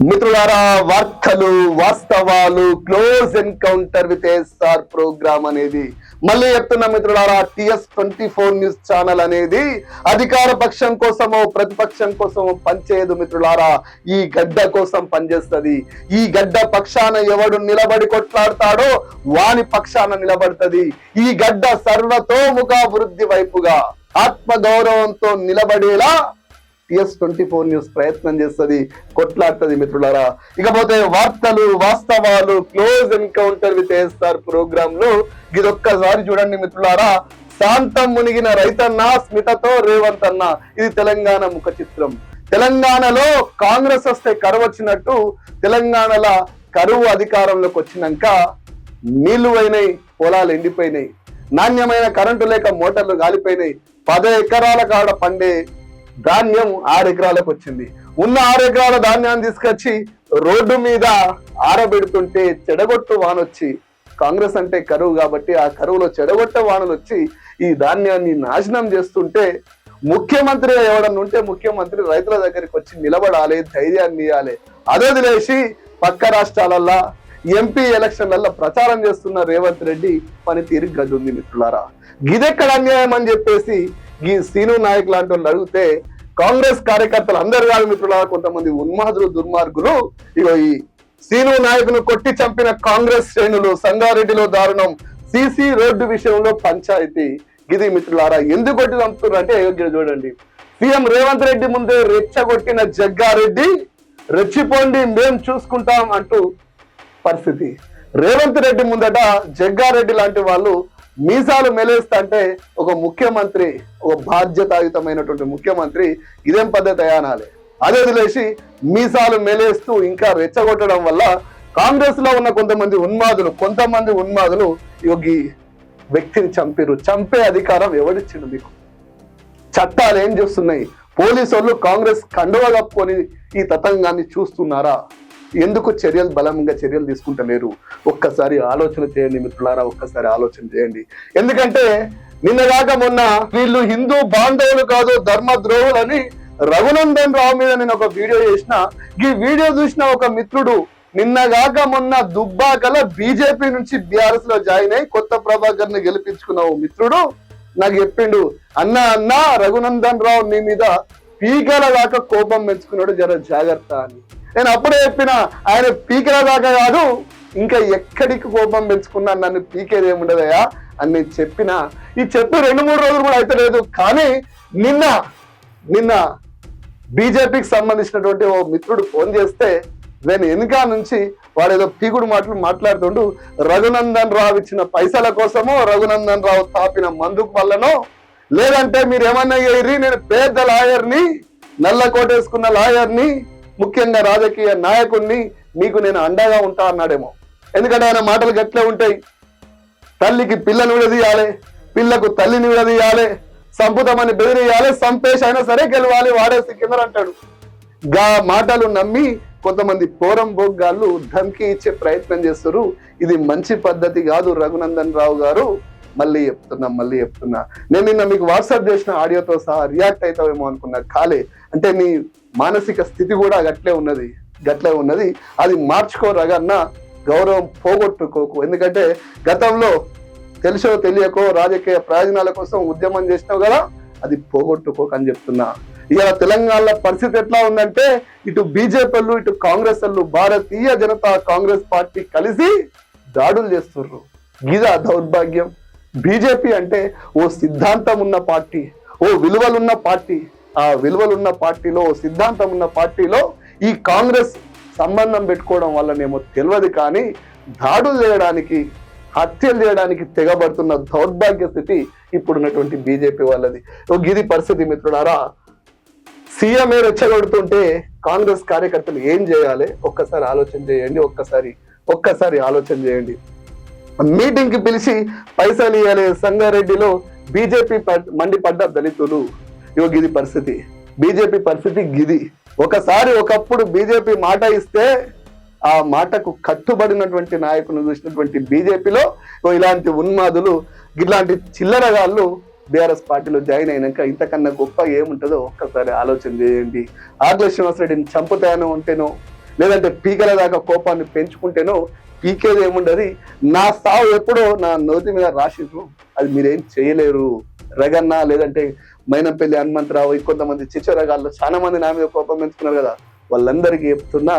మిత్రులారా వార్తలు వాస్తవాలు close encounter with SR program అనేది. మళ్ళీ చెప్తున్నా మిత్రులారా TS twenty four news channel అనేది అధికార పక్షం కోసమో ప్రతిపక్షం కోసమో పనిచేయదు మిత్రులారా. ఈ గడ్డ కోసం పనిచేస్తది. ఈ గడ్డ పక్షాన ఎవడు నిలబడి కొట్లాడతాడో వాని పక్షాన నిలబడుతుంది. ఈ గడ్డ సర్వతోముఖ వృద్ధి వైపుగా ఆత్మ గౌరవంతో నిలబడేలా టిఎస్ ట్వంటీ ఫోర్ న్యూస్ ప్రయత్నం చేస్తుంది కొట్లాడుతుంది మిత్రులారా. ఇకపోతే వార్తలు వాస్తవాలు క్లోజ్ ఎన్కౌంటర్ విత్ ఎస్ఆర్ ప్రోగ్రామ్లో ఇదొక్కసారి చూడండి మిత్రులారా. శాంతం మునిగిన రైతన్న స్మితతో రేవంత్ అన్న. ఇది తెలంగాణ ముఖ చిత్రం. తెలంగాణలో కాంగ్రెస్ వస్తే కరువు వచ్చినట్టు తెలంగాణలో కరువు అధికారంలోకి వచ్చినాక నీళ్ళు పోయినాయి పొలాలు ఎండిపోయినాయి. నాణ్యమైన కరెంటు లేక మోటార్లు గాలిపోయినాయి. పద ఎకరాల కాడ పండే ధాన్యం ఆరు ఎకరాలకు వచ్చింది. ఉన్న ఆరు ఎకరాల ధాన్యాన్ని తీసుకొచ్చి రోడ్డు మీద ఆరబెడుతుంటే చెడగొట్టు వానొచ్చి కాంగ్రెస్ అంటే కరువు కాబట్టి ఆ కరువులో చెడగొట్ట వానలు వచ్చి ఈ ధాన్యాన్ని నాశనం చేస్తుంటే ముఖ్యమంత్రి ఎవడన్నా ఉంటే ముఖ్యమంత్రి రైతుల దగ్గరికి వచ్చి నిలబడాలి ధైర్యాన్ని ఇవ్వాలి అదే వదిలేసి పక్క రాష్ట్రాలల్లా ఎంపీ ఎలక్షన్లలో ప్రచారం చేస్తున్న రేవంత్ రెడ్డి పనితీరు గదుంది మిత్రులారా. గిదెక్కడ అన్యాయం అని చెప్పేసి ఈ సీను నాయక్ లాంటి వాళ్ళు అడిగితే కాంగ్రెస్ కార్యకర్తలు అందరు కాదు మిత్రులారా కొంతమంది ఉన్మాదులు దుర్మార్గులు. ఇగో ఈ సీను నాయకును కొట్టి చంపిన కాంగ్రెస్ శ్రేణులు సంగారెడ్డిలో దారుణం. సిసి రోడ్డు విషయంలో పంచాయతీ. గిది మిత్రులారా ఎందుకు కొట్టి చంపుతున్నారు అంటే అయోగ్య చూడండి. సీఎం రేవంత్ రెడ్డి ముందే రెచ్చగొట్టిన జగ్గారెడ్డి రెచ్చిపోండి మేం చూసుకుంటాం అంటూ పరిస్థితి. రేవంత్ రెడ్డి ముందట జగ్గారెడ్డి లాంటి వాళ్ళు మీసాలు మెలేస్తా అంటే ఒక ముఖ్యమంత్రి ఒక బాధ్యతాయుతమైనటువంటి ముఖ్యమంత్రి ఇదేం పద్ధతి అనాలి అదే వదిలేసి మీసాలు మెలేస్తూ ఇంకా రెచ్చగొట్టడం వల్ల కాంగ్రెస్లో ఉన్న కొంతమంది ఉన్మాదులు కొంతమంది ఉన్మాదులు యోగి వ్యక్తిని చంపిరు చంపే అధికారం ఎవరిచ్చిండు మీకు? చట్టాలు ఏం చేస్తున్నాయి? పోలీసు వాళ్ళు కాంగ్రెస్ కండువ కప్పుకొని ఈ తతంగాన్ని చూస్తున్నారా? ఎందుకు చర్యలు బలంగా చర్యలు తీసుకుంటలేరు? ఒక్కసారి ఆలోచన చేయండి మిత్రులారా ఒక్కసారి ఆలోచన చేయండి. ఎందుకంటే నిన్నగాక మొన్న వీళ్ళు హిందూ బాంధవులు కాదు ధర్మ ద్రోహులని రఘునందన్ రావు మీద నేను ఒక వీడియో చేసిన. ఈ వీడియో చూసిన ఒక మిత్రుడు నిన్నగాక మొన్న దుబ్బాకల బీజేపీ నుంచి బీఆర్ఎస్లో జాయిన్ అయి కొత్త ప్రభాకర్ని గెలిపించుకున్న ఓ మిత్రుడు నాకు చెప్పిండు అన్న అన్న రఘునందన్ రావు నీ మీద పీకల దాకా కోపం పెంచుకున్నాడు జర జాగ్రత్త అని. నేను అప్పుడే చెప్పిన ఆయన పీకల దాకా కాదు ఇంకా ఎక్కడికి కోపం పెంచుకున్నా నన్ను పీకేది ఏముండదయా అని నేను చెప్పిన. ఈ చెప్పి రెండు మూడు రోజులు కూడా అయితే లేదు కానీ నిన్న నిన్న బీజేపీకి సంబంధించినటువంటి ఓ మిత్రుడు ఫోన్ చేస్తే నేను వెనుక నుంచి వాడు ఏదో పీకుడు మాటలు మాట్లాడుతుండు రఘునందన్ రావు ఇచ్చిన పైసల కోసమో రఘునందన్ రావు తాపిన మందుకు వల్లనో? లేదంటే మీరు ఏమన్నా నేను పేద లాయర్ని నల్ల కోటేసుకున్న లాయర్ని ముఖ్యంగా రాజకీయ నాయకుడిని మీకు నేను అండగా ఉంటా అన్నాడేమో. ఎందుకంటే ఆయన మాటలు గట్లే ఉంటాయి. తల్లికి పిల్లను విడదీయాలి పిల్లకు తల్లిని విడదీయాలి సంపుతామని బెదిరేయాలి సంపేష్ అయినా సరే గెలవాలి వాడేసి కింద అంటాడు. గా మాటలు నమ్మి కొంతమంది పోరం బొగ్గాళ్ళు ధమ్కి ఇచ్చే ప్రయత్నం చేస్తారు ఇది మంచి పద్ధతి కాదు రఘునందన్ రావు గారు. మళ్ళీ చెప్తున్నా మళ్ళీ చెప్తున్నా. నేను నిన్న మీకు వాట్సాప్ చేసిన ఆడియోతో సహా రియాక్ట్ అవుతావేమో అనుకున్నా. కాలే అంటే నీ మానసిక స్థితి కూడా గట్లే ఉన్నది గట్లే ఉన్నది. అది మార్చుకోరాగన్న గౌరవం పోగొట్టుకోకు. ఎందుకంటే గతంలో తెలుసో తెలియకో రాజకీయ ప్రయోజనాల కోసం ఉద్యమం చేసినావు కదా అది పోగొట్టుకోక అని చెప్తున్నా. ఇవాళ తెలంగాణలో పరిస్థితి ఎట్లా ఉందంటే ఇటు బీజేపీలు ఇటు కాంగ్రెస్ భారతీయ జనతా కాంగ్రెస్ పార్టీ కలిసి దాడులు చేస్తుర్రు. గిద దౌర్భాగ్యం. బీజేపీ అంటే ఓ సిద్ధాంతం ఉన్న పార్టీ ఓ విలువలున్న పార్టీ. ఆ విలువలున్న పార్టీలో ఓ సిద్ధాంతం ఉన్న పార్టీలో ఈ కాంగ్రెస్ సంబంధం పెట్టుకోవడం వల్లనేమో తెలియదు కానీ దాడులు చేయడానికి హత్యలు చేయడానికి తెగబడుతున్న దౌర్భాగ్య స్థితి ఇప్పుడున్నటువంటి బీజేపీ వాళ్ళది. ఓ గిది పరిస్థితి మిత్రుడారా సీఎంఏ రెచ్చగొడుతుంటే కాంగ్రెస్ కార్యకర్తలు ఏం చేయాలి? ఒక్కసారి ఆలోచన చేయండి ఒక్కసారి ఒక్కసారి ఆలోచన చేయండి. మీటింగ్కి పిలిచి పైసలు ఇవ్వాలి సంగారెడ్డిలో బీజేపీ మండిపడ్డ దళితులు. ఇవ్వ గిది పరిస్థితి. బీజేపీ పరిస్థితి గిది. ఒకసారి ఒకప్పుడు బీజేపీ మాట ఇస్తే ఆ మాటకు కట్టుబడినటువంటి నాయకుని చూసినటువంటి బీజేపీలో ఇలాంటి ఉన్మాదులు ఇలాంటి చిల్లరగాళ్ళు బీఆర్ఎస్ పార్టీలో జాయిన్ అయినాక ఇంతకన్నా గొప్ప ఏముంటుందో ఒక్కసారి ఆలోచన చేయండి. ఆకుల శ్రీనివాసరెడ్డిని చంపుతానో ఉంటేనో లేదంటే పీకల దాకా కోపాన్ని పెంచుకుంటేనో పీకేది ఏముండదు. నా సావు ఎప్పుడో నా నోటి మీద రాసిర్రు అది మీరేం చేయలేరు. రగన్న లేదంటే మైనంపల్లి హనుమంతరావు ఇంకొంతమంది చిచ్చరగాళ్ళు చాలా మంది నా మీద కోపం పెంచుకున్నారు కదా. వాళ్ళందరికీ చెప్తున్నా